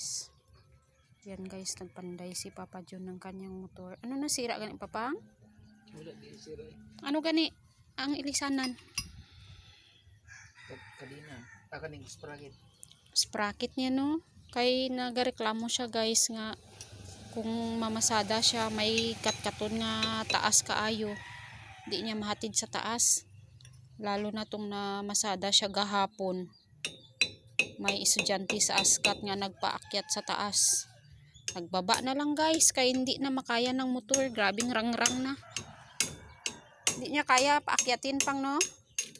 guys. Yan guys, nagpanday si Papa John ng kanyang motor. Ano nasira gani Papa? Wala di sira eh. Ano gani ang ilisanan? Pag kadina. Aka ning sprocket. Sprocket niya no. Kay nagareklamo siya guys nga kung mamasada siya may katkaton nga taas kaayo. Di niya mahatid sa taas. Lalo na tong namasada siya gahapon. May estudyante sa askat nga nagpaakyat sa taas. Nagbaba na lang guys kay hindi na makaya ng motor. Grabing rangrang na. Hindi niya kaya paakyatin pang no.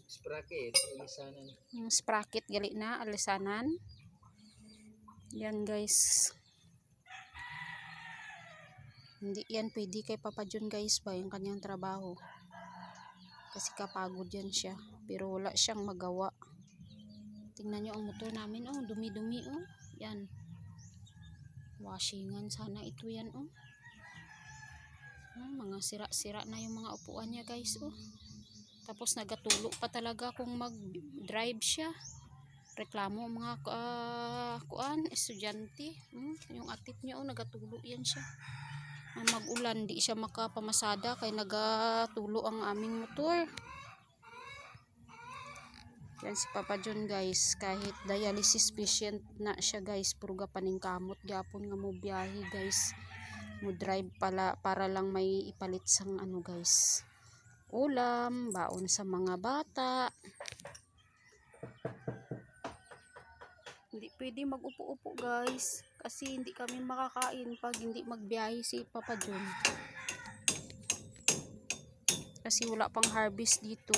Sprocket. Ilisanan. Yung sprocket gali na alisanan. Yan guys. Hindi yan pwede kay Papa John guys ba yung kanyang trabaho. Kasi kapagod yan siya. Pero wala siyang magawa. Tingnan nyo ang motor namin. Oh, dumi-dumi oh. Yan. Washingan sana ito yan oh. Ah, mga sira-sira na yung mga upuan niya guys oh. Tapos nagatulo pa talaga kung mag-drive siya. Reklamo mga ah, kuan, estudyante. Hmm, yung atip niya, oh, nagatulo yan siya. Ang mag-ulan, di siya makapamasada kay nagatulo ang aming motor. Yan si Papa John guys, kahit dialysis patient na siya guys, puro paning kamot gapon nga mo biyahe guys. Mo drive pala para lang may ipalit sang ano guys ulam, baon sa mga bata. Hindi pwede mag-upo-upo guys. Kasi hindi kami makakain pag hindi magbiyahe si Papa John. Kasi wala pang harvest dito.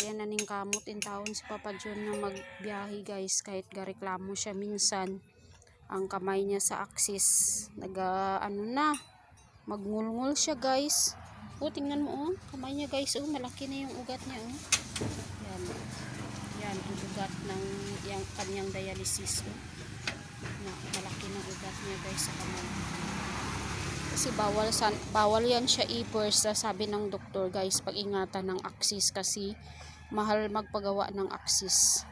Kaya naning kamot in taon si Papa John na magbiyahe guys. Kahit gareklamo siya minsan. Ang kamay niya sa axis. Naga ano na. Magngulngul siya guys. O, tingnan mo, oh. Kamay niya, guys, oh. Malaki na yung ugat niya, oh. Yan. Yan, ang ugat ng yung kanyang dialysis, oh. Na, malaki ng ugat niya, guys, sa kamay. Kasi bawal, san, bawal yan siya i-burst, ah, sabi ng doktor, guys, pag-ingatan ng axis kasi mahal magpagawa ng axis.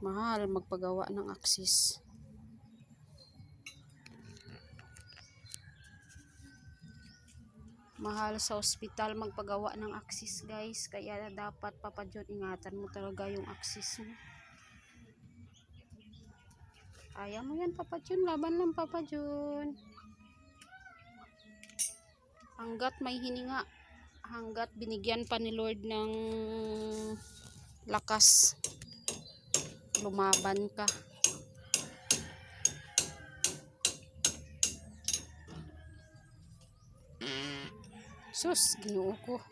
Mahal magpagawa ng axis. mahal sa ospital magpagawa ng axis guys. Kaya dapat Papa John ingatan mo talaga yung axis mo. Kaya mo yan Papa John. Laban lang Papa John. Hanggat may hininga hanggat binigyan pa ni Lord ng lakas. Lumaban ka. Sus ginoo ko